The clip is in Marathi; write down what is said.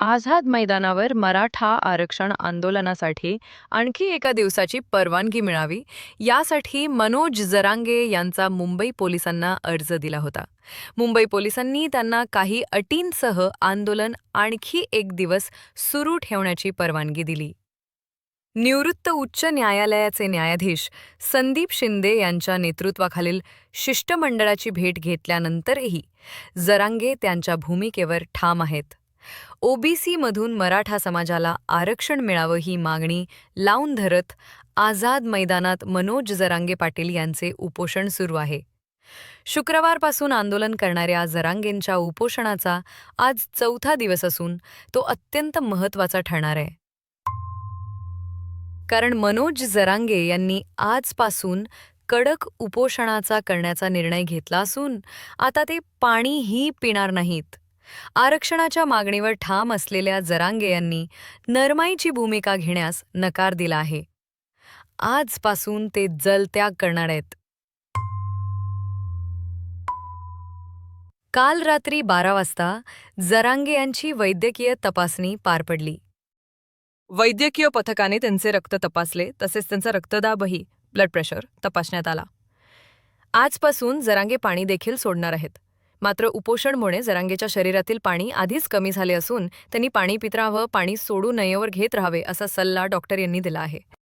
आझाद मैदानावर मराठा आरक्षण आंदोलनासाठी आणखी एका दिवसाची परवानगी मिळावी यासाठी मनोज जरांगे यांचा मुंबई पोलिसांना अर्ज दिला होता. मुंबई पोलिसांनी त्यांना काही अटींसह आंदोलन आणखी एक दिवस सुरू ठेवण्याची परवानगी दिली. निवृत्त उच्च न्यायालयाचे न्यायाधीश संदीप शिंदे यांच्या नेतृत्वाखालील शिष्टमंडळाची भेट घेतल्यानंतरही जरांगे त्यांच्या भूमिकेवर ठाम आहेत. ओबीसीमधून मराठा समाजाला आरक्षण मिळावं ही मागणी लावून धरत आझाद मैदानात मनोज जरांगे पाटील यांचे उपोषण सुरू आहे. शुक्रवारपासून आंदोलन करणाऱ्या जरांगेंच्या उपोषणाचा आज चौथा दिवस असून तो अत्यंत महत्त्वाचा ठरणार आहे. कारण मनोज जरांगे यांनी आजपासून कडक उपोषणाचा करण्याचा निर्णय घेतला असून आता ते पाणीही पिणार नाहीत. आरक्षणाच्या मागणीवर ठाम असलेल्या जरांगे यांनी नरमाईची भूमिका घेण्यास नकार दिला आहे. आजपासून ते जलत्याग करणार आहेत. काल रात्री बारा वाजता जरांगे यांची वैद्यकीय तपासणी पार पडली. वैद्यकीय पथकाने त्यांचे रक्त तपासले तसेच त्यांचा रक्तदाबही ब्लड प्रेशर तपासण्यात आला. आजपासून जरांगे पाणी देखील सोडणार आहेत. मात्र उपोषणमुळे जरांगेच्या शरीरातील पाणी आधीच कमी झाले असून त्यांनी पाणी पित पाणी सोडू नयेवर घेत राहावे असा सल्ला डॉक्टर यांनी दिला आहे.